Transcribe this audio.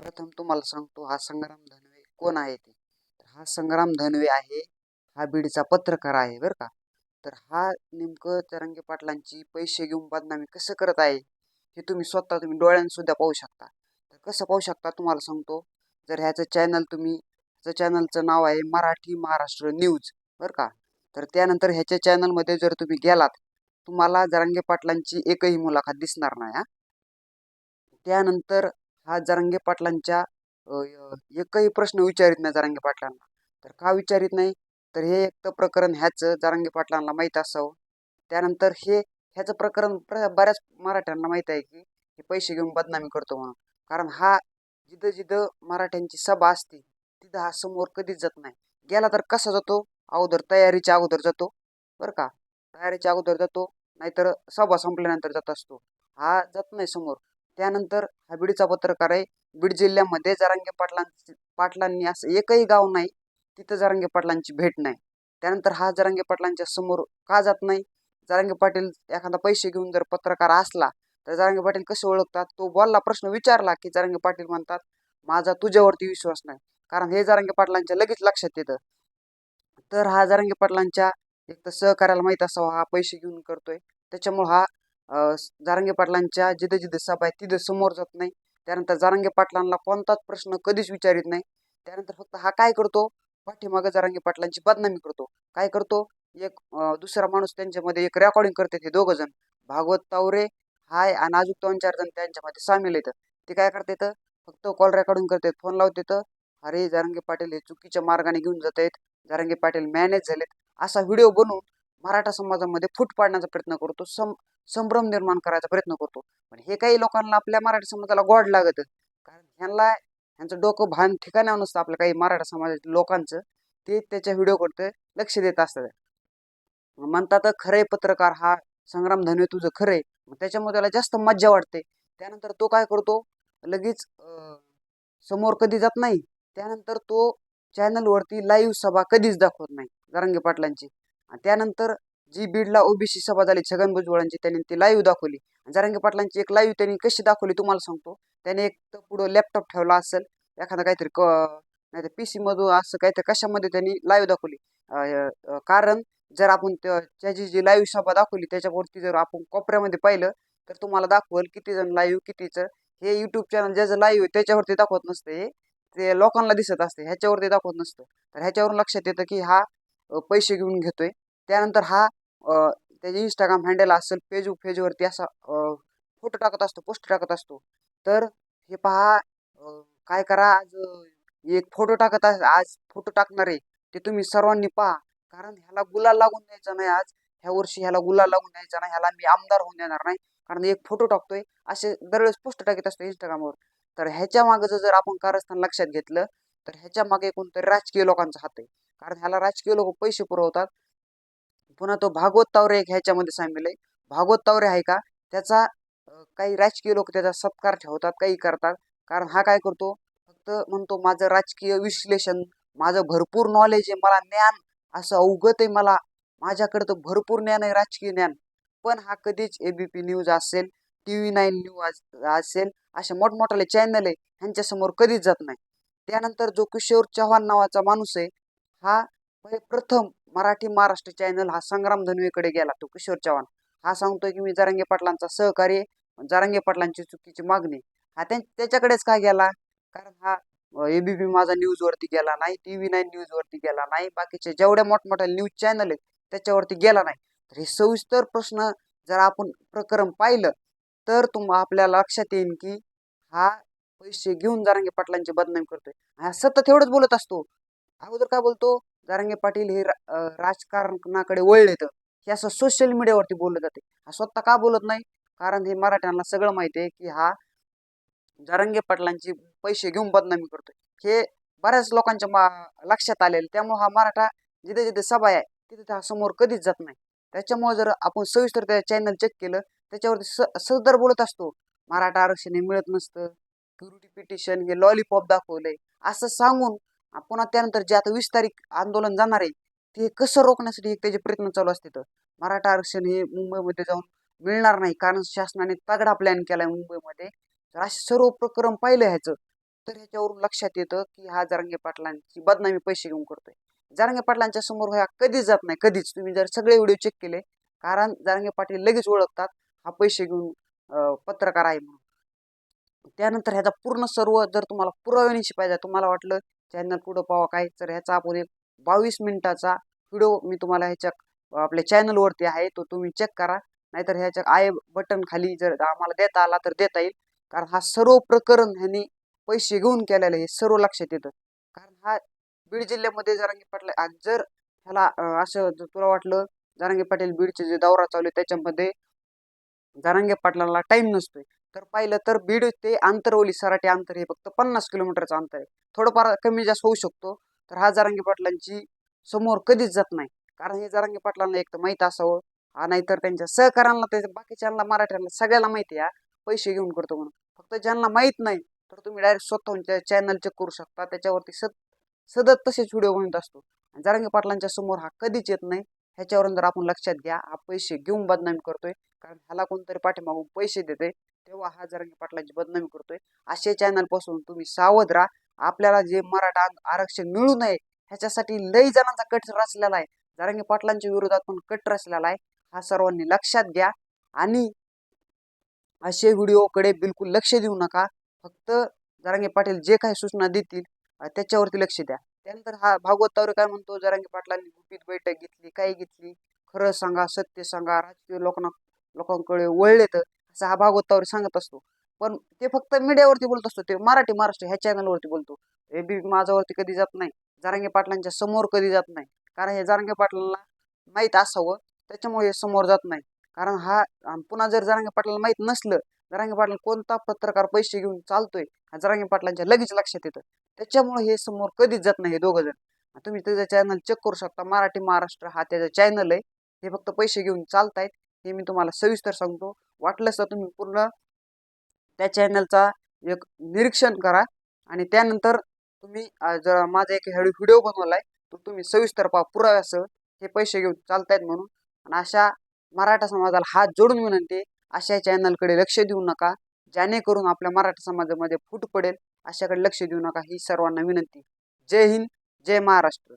प्रथम तुम्हाला सांगतो हा संग्राम धनवे कोण आहे ते? तर हा संग्राम धनवे आहे हा बीडचा पत्रकार आहे बरं का? तर हा नेमकं तरंगे पाटलांची पैसे घेऊन बदनामी कसं करत आहे हे तुम्ही स्वतः तुम्ही डोळ्यांसुद्धा पाहू शकता. तर कसं पाहू शकता तुम्हाला सांगतो जर ह्याचं चॅनल तुम्ही ह्याचं चॅनलचं नाव आहे मराठी महाराष्ट्र न्यूज बरं का? तर त्यानंतर ह्याच्या चॅनलमध्ये जर तुम्ही गेलात तुम्हाला जरांगे पाटलांची एकही मुलाखत दिसणार नाही हा. त्यानंतर हा जरांगे पाटलांच्या एकही प्रश्न विचारित नाही जरांगे पाटलांना. तर का विचारित नाही? तर हे एक तर प्रकरण ह्याचं जरांगे पाटलांना माहीत असावं. त्यानंतर हे ह्याचं प्रकरण बऱ्याच मराठ्यांना माहीत आहे की हे पैसे घेऊन बदनामी करतो म्हणून. कारण हा जिथं जिथं मराठ्यांची सभा असते तिथं हा समोर कधीच जात नाही. गेला तर कसा जातो? अगोदर तयारीच्या अगोदर जातो. बरं का? तयारीच्या अगोदर जातो नाहीतर सभा संपल्यानंतर जात असतो. हा जात नाही समोर. त्यानंतर हा बीडचा पत्रकार आहे. बीड जिल्ह्यामध्ये जारांगे पाटलांची पाटलांनी असं एकही गाव नाही तिथं जारांगे पाटलांची भेट नाही. त्यानंतर हा जारांगे पाटलांच्या समोर का जात नाही? जारांगे पाटील एखादा पैसे घेऊन जर पत्रकार असला तर जरांगे पाटील कसे ओळखतात? तो बोलला प्रश्न विचारला की जरांगे पाटील म्हणतात माझा तुझ्यावरती विश्वास नाही. कारण हे जारांगे पाटलांच्या लगेच लक्षात येतं. तर हा जरांगे पाटलांच्या एक तर सहकार्याला माहीत असावा हा पैसे घेऊन करतोय. त्याच्यामुळं हा जारंगे पाटलांच्या जिथं जिथं सभा आहे तिथं समोर जात नाही. त्यानंतर जारंगे पाटलांना कोणताच प्रश्न कधीच विचारित नाही. त्यानंतर फक्त हा काय करतो? पाठीमागं जारंगे पाटलांची बदनामी करतो. काय करतो? एक दुसरा माणूस त्यांच्यामध्ये एक रेकॉर्डिंग करते ते दोघं जण. भागवत तावरे हाय आणि अजून दोन चार जण त्यांच्यामध्ये सामील येतं ते काय करतात फक्त कॉल रेकॉर्डिंग करतात फोन लावतात अरे जारंगे पाटील हे चुकीच्या मार्गाने घेऊन जात आहेत जारंगे पाटील मॅनेज झालेत. असा व्हिडिओ बनवून मराठा समाजामध्ये फूट पाडण्याचा प्रयत्न करतो सं संभ्रम निर्माण करायचा प्रयत्न करतो. पण हे काही लोकांना आपल्या मराठी समाजाला गोड लागत. कारण ह्यांना ह्यांचं डोकं भान ठिकाणावर नसतं आपल्या काही मराठा समाजातील लोकांचं. ते त्याच्या व्हिडिओकडे लक्ष देत असतात. म्हणतात खरे पत्रकार हा संग्राम धनवे तुझं खरे मग त्याच्यामुळे त्याला जास्त मज्जा वाटते. त्यानंतर तो काय करतो? लगेच समोर कधी जात नाही. त्यानंतर तो चॅनलवरती लाईव्ह सभा कधीच दाखवत नाही. जरांगे पाटलांची. आणि त्यानंतर जी बीडला ओबीसी सभा झाली छगन भुजबळांची त्यांनी ती लाईव्ह दाखवली. आणि जरांगे पाटलांची एक लाईव्ह त्यांनी कशी दाखवली तुम्हाला सांगतो. त्याने एक तर पुढं लॅपटॉप ठेवला असेल एखादा काहीतरी क नाही तर पी सीमधून असं काहीतरी कशामध्ये त्यांनी लाईव्ह दाखवली. कारण जर आपण त्याची जी लाईव्ह सभा दाखवली त्याच्यावरती जर आपण कोपऱ्यामध्ये पाहिलं तर तुम्हाला दाखवल किती जण लाईव्ह कितीचं हे यूट्यूब चॅनल ज्याचं लाईव्ह आहे त्याच्यावरती दाखवत नसतं हे. ते लोकांना दिसत असते ह्याच्यावरती दाखवत नसतं. तर ह्याच्यावरून लक्षात येतं की हा पैसे घेऊन घेतोय. त्यानंतर हा त्याचे इंस्टाग्राम हँडल असेल फेसबुक पेजवरती असा फोटो टाकत असतो पोस्ट टाकत असतो. तर हे पहा काय करा आज एक फोटो टाकत आज फोटो टाकणार आहे. ते तुम्ही सर्वांनी पहा. कारण ह्याला गुलाल लागून द्यायचा नाही आज. ह्या वर्षी ह्याला गुलाल लागून द्यायचा नाही. ह्याला मी आमदार होऊन देणार नाही. कारण एक फोटो टाकतोय असे दरवेळेस पोस्ट टाकत असतो इंस्टाग्रामवर तर ह्याच्या मागचं जर आपण कारस्थान लक्षात घेतलं तर ह्याच्या मागे कोणतरी राजकीय लोकांचा हात आहे. कारण ह्याला राजकीय लोक पैसे पुरवतात. पुन्हा तो भागवत तावरे एक ह्याच्यामध्ये सामील आहे भागवत तावरे आहे का? त्याचा काही राजकीय लोक त्याचा सत्कार ठेवतात काही करतात. कारण हा काय करतो? फक्त म्हणतो माझं राजकीय विश्लेषण माझं भरपूर नॉलेज आहे मला ज्ञान असं अवगत आहे मला. माझ्याकडे तर भरपूर ज्ञान आहे राजकीय ज्ञान. पण हा कधीच एबीपी न्यूज असेल टी व्ही नाईन न्यूज असेल असे मोठमोठाले चॅनल आहे ह्यांच्यासमोर कधीच जात नाही. त्यानंतर जो किशोर चव्हाण नावाचा माणूस आहे हा म्हणजे प्रथम मराठी महाराष्ट्र चॅनल हा संग्राम धनवेकडे गेला तो किशोर चव्हाण. हा सांगतोय की मी जरांगे पाटलांचा सहकारी आहे. जरांगे पाटलांची चुकीची मागणी हा त्याच्याकडेच का गेला? कारण हा एबीपी माझा न्यूजवरती गेला नाही टी व्ही नाईन न्यूजवरती गेला नाही. बाकीचे जेवढ्या मोठमोठ्या न्यूज चॅनल आहेत त्याच्यावरती गेला नाही. तर हे सविस्तर प्रश्न जर आपण प्रकरण पाहिलं तर तुम आपल्याला लक्षात येईल की हा पैसे घेऊन जरांगे पाटलांची बदनामी करतोय. हा सतत एवढंच बोलत असतो. अगोदर काय बोलतो? जारंगे पाटील हे रा- अं, राजकारणाकडे वळलेत हे असं सोशल मीडियावरती बोललं जाते. हा स्वतः का बोलत नाही? कारण हे मराठ्यांना सगळं माहिती आहे की हा जारंगे पाटलांची पैसे घेऊन बदनामी करतोय. हे बऱ्याच लोकांच्या मा लक्षात आलेलं. त्यामुळे हा मराठा जिथे जिथे सभा आहे तिथे त्या समोर कधीच जात नाही. त्याच्यामुळे जर आपण सविस्तर त्या चॅनल चेक केलं त्याच्यावरती स सदर बोलत असतो मराठा आरक्षण हे मिळत नसतं. क्युरिटी पिटिशन हे लॉलीपॉप दाखवलंय. असं सांगून पुन्हा त्यानंतर जे आता वीस तारीख आंदोलन जाणार आहे ते कसं रोखण्यासाठी एक त्याचे प्रयत्न चालू असतात. मराठा आरक्षण हे मुंबईमध्ये जाऊन मिळणार नाही कारण शासनाने तगडा प्लॅन केलाय मुंबईमध्ये. तर असे सर्व प्रकरण पाहिलं ह्याचं तर ह्याच्यावरून लक्षात येतं की हा जारंगे पाटलांची बदनामी पैसे घेऊन करतोय. जरांगे पाटलांच्या समोर ह्या कधीच जात नाही कधीच. तुम्ही जर सगळे व्हिडिओ चेक केले कारण जारंगे पाटील लगेच ओळखतात हा पैसे घेऊन पत्रकार आहे म्हणून. त्यानंतर ह्याचा पूर्ण सर्व जर तुम्हाला पुराव्यानिशी पाहिजे तुम्हाला वाटलं चॅनल पुढं पावा काय तर ह्याचा आपण एक बावीस मिनिटाचा व्हिडिओ मी तुम्हाला ह्याच्या आपल्या चॅनलवरती आहे तो तुम्ही चेक करा. नाहीतर ह्याच्या आय बटन खाली जर आम्हाला देता आला तर देता येईल. कारण हा सर्व प्रकरण ह्यांनी पैसे घेऊन केलेलं हे सर्व लक्षात येतं. कारण हा बीड जिल्ह्यामध्ये जरांगी पाटील आज जर ह्याला असं जर तुला वाटलं जरांगे पाटील बीडचे जे दौरा चालू आहे त्याच्यामध्ये जरांगे पाटलाला टाईम नसतोय. तर पाहिलं तर बीड ते आंतरवली सराटे अंतर हे फक्त पन्नास किलोमीटरचं अंतर आहे. थोडंफार कमी जास्त होऊ शकतो. तर हा जरांगे पाटलांची समोर कधीच जात नाही. कारण हे जारंगी पाटलांना एक तर माहीत असावं. हा नाहीतर त्यांच्या सहकाऱ्यांना त्याच्या बाकीच्यांना मराठ्यांना सगळ्याला माहिती आहे पैसे घेऊन करतो म्हणून. फक्त ज्यांना माहीत नाही तर तुम्ही डायरेक्ट स्वतःहून चॅनल चेक करू शकता. त्याच्यावरती सत सतत तसेच व्हिडिओ बनवत असतो. आणि पाटलांच्या समोर हा कधीच येत नाही. ह्याच्यावरून जर आपण लक्षात घ्या हा पैसे घेऊन बदनामी करतोय. कारण ह्याला कोणतरी पाठीमागून पैसे देते तेव्हा हा जरांगे पाटलांची बदनामी करतोय. असे चॅनलपासून तुम्ही सावध राहा. आपल्याला जे मराठा आर- आरक्षण मिळू नये ह्याच्यासाठी लई जणांचा कट रचलेला आहे. जरांगे पाटलांच्या विरोधात पण कट रचलेला आहे. हा सर्वांनी लक्षात घ्या. आणि असे व्हिडिओकडे बिलकुल लक्ष देऊ नका. फक्त जरांगे पाटील जे काही सूचना देतील त्याच्यावरती लक्ष द्या. त्यानंतर हा भागवत तावरे काय म्हणतो? जरांगे पाटलांनी गुपित बैठक घेतली काय घेतली. खरं सांगा सत्य सांगा राजकीय लोकांना लोकांकडे वळले तर असं हा भागवतावर सांगत असतो. पण ते फक्त मीडियावरती बोलत असतो ते मराठी महाराष्ट्र ह्या चॅनलवरती बोलतो. ए बी माझ्यावरती कधी जात नाही जरांगे पाटलांच्या समोर कधी जात नाही. कारण हे जारांगे पाटलांना माहीत असावं त्याच्यामुळे हे समोर जात नाही. कारण हा पुन्हा जर जरांगे पाटलाला माहीत नसलं जरांगे पाटील कोणता पत्रकार पैसे घेऊन चालतोय हा जरांगे पाटलांच्या लगेच लक्षात येतं. त्याच्यामुळे हे समोर कधीच जात नाही हे दोघं जण. तुम्ही त्याचं चॅनल चेक करू शकता. मराठी महाराष्ट्र हा त्याचा चॅनल आहे. हे फक्त पैसे घेऊन चालतायत. हे मी तुम्हाला सविस्तर सांगतो. वाटलंच तर तुम्ही पूर्ण त्या चॅनलचा एक निरीक्षण करा आणि त्यानंतर तुम्ही जर माझा एक व्हिडिओ बनवला आहे तर तुम्ही सविस्तर पा पुराव्यासह हे पैसे घेऊन चालतायत म्हणून. आणि अशा मराठा समाजाला हात जोडून विनंती अशा चॅनलकडे लक्ष देऊ नका. जेणेकरून आपल्या मराठा समाजामध्ये फूट पडेल अशाकडे लक्ष देऊ नका. ही सर्वांना विनंती. जय हिंद जय महाराष्ट्र.